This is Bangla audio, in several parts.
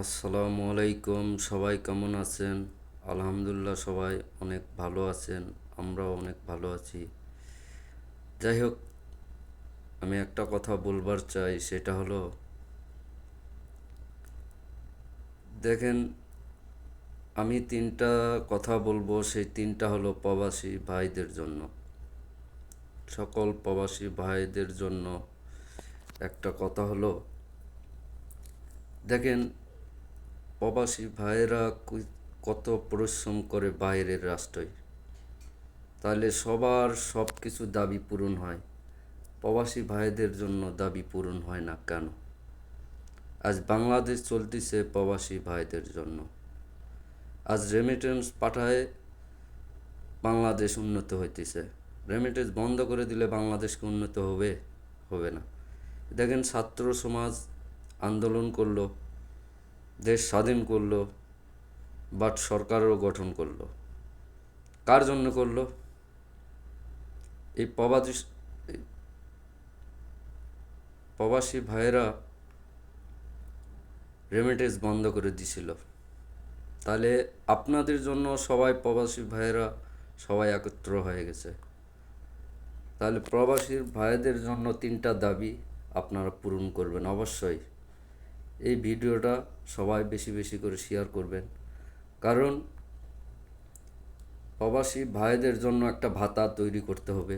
আসসালামু আলাইকুম, সবাই কেমন আছেন? আলহামদুলিল্লাহ সবাই অনেক ভালো আছেন, আমরাও অনেক ভালো আছি। যাই হোক, আমি একটা কথা বলবার চাই, সেটা হলো, দেখেন, আমি তিনটা কথা বলব, সেই তিনটা হলো প্রবাসী ভাইদের জন্য। সকল প্রবাসী ভাইদের জন্য একটা কথা হলো, দেখেন প্রবাসী ভাইয়েরা কত পরিশ্রম করে বাইরের রাষ্ট্রয় তাহলে সবার সব কিছু দাবি পূরণ হয়। প্রবাসী ভাইদের জন্য দাবি পূরণ হয় না কেন? আজ বাংলাদেশ চলতেছে প্রবাসী ভাইদের জন্য। আজ রেমিটেন্স পাঠায় বাংলাদেশ উন্নত হইতেছে। রেমিটেন্স বন্ধ করে দিলে বাংলাদেশকে উন্নত হবে হবে না। দেখেন ছাত্র সমাজ আন্দোলন করল। দেশ স্বাধীন করল বাট সরকারও গঠন করল। কার জন্য করল? এই প্রবাসী প্রবাসী ভাইয়েরা রেমিটেন্স বন্ধ করে দিছিল। তাহলে আপনাদের জন্য সবাই প্রবাসী ভাইয়েরা সবাই একত্র হয়ে গেছে। তাহলে প্রবাসীর ভাইদের জন্য তিনটা দাবি আপনারা পূরণ করবেন, অবশ্যই। এই ভিডিওটা সবাই বেশি বেশি করে শেয়ার করবেন। কারণ প্রবাসী ভাইদের জন্য একটা ভাতা তৈরি করতে হবে।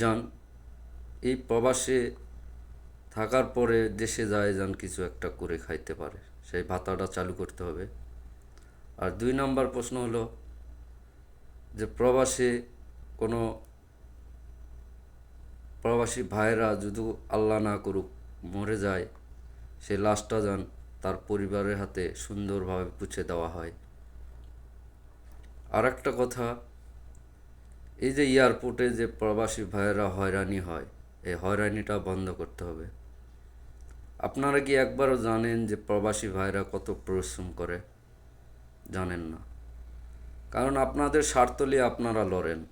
যান, এই প্রবাসে থাকার পরে দেশে যায় যান কিছু একটা করে খাইতে পারে, সেই ভাতাটা চালু করতে হবে। আর দুই নাম্বার প্রশ্ন হলো যে প্রবাসে কোনো প্রবাসী ভাইরা যদি আল্লাহ না করুক, মরে যায় সে লাশটা যান, তার পরিবারের হাতে সুন্দরভাবে পুছে দেওয়া হয়। আর একটা কথা, এই যে এয়ারপোর্টে যে প্রবাসী ভাইয়েরা হয়রানি হয়, এই হয়রানিটা বন্ধ করতে হবে। আপনারা কি একবারও জানেন যে প্রবাসী ভাইরা কত পরিশ্রম করে? জানেন না। কারণ আপনাদের স্বার্থ নিয়ে আপনারা লড়েন।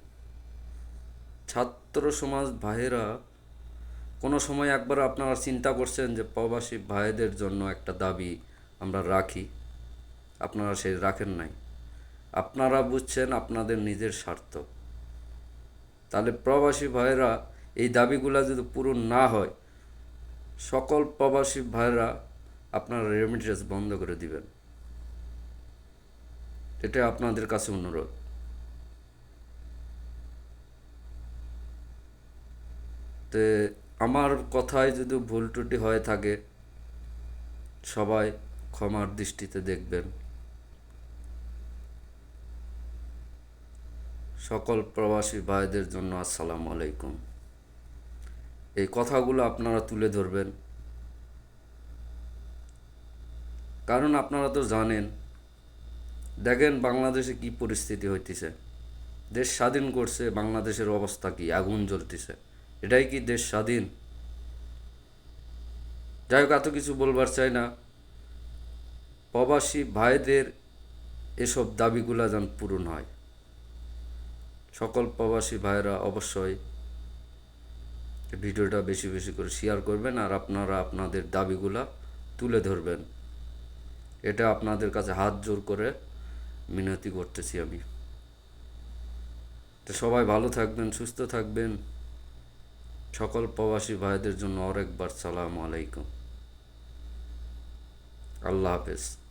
ছাত্র সমাজ ভাইয়েরা কোনো সময় একবার আপনারা চিন্তা করছেন যে প্রবাসী ভাইদের জন্য একটা দাবি আমরা রাখি, আপনারা সেই রাখেন নাই। আপনারা বুঝছেন আপনাদের নিজের স্বার্থ। তাহলে প্রবাসী ভাইয়েরা এই দাবিগুলো যদি পূরণ না হয়, সকল প্রবাসী ভাইয়েরা আপনারা রেমিটেন্স বন্ধ করে দিবেন। এটা আপনাদের কাছে অনুরোধ। তে আমার কথায় যদি ভুল ত্রুটি হয়ে থাকে, সবাই ক্ষমার দৃষ্টিতে দেখবেন। সকল প্রবাসী ভাইদের জন্য আসসালামু আলাইকুম। এই কথাগুলো আপনারা তুলে ধরবেন। কারণ আপনারা তো জানেন, দেখেন বাংলাদেশে কি পরিস্থিতি হইতেছে। দেশ স্বাধীন করছে, বাংলাদেশের অবস্থা কি, আগুন জ্বলতেছে। এটাই কি দেশ স্বাধীন? যাই হোক, এত কিছু বলবার চাই না। প্রবাসী ভাইদের এসব দাবিগুলা যেন পূরণ হয়। সকল প্রবাসী ভাইরা অবশ্যই ভিডিওটা বেশি বেশি করে শেয়ার করবেন আর আপনারা আপনাদের দাবিগুলা তুলে ধরবেন। এটা আপনাদের কাছে হাত জোর করে মিনতি করতেছি আমি। তো সবাই ভালো থাকবেন, সুস্থ থাকবেন। সকল প্রবাসী ভাইদের জন্য আরেকবার সালাম আলাইকুম। আল্লাহ হাফেজ।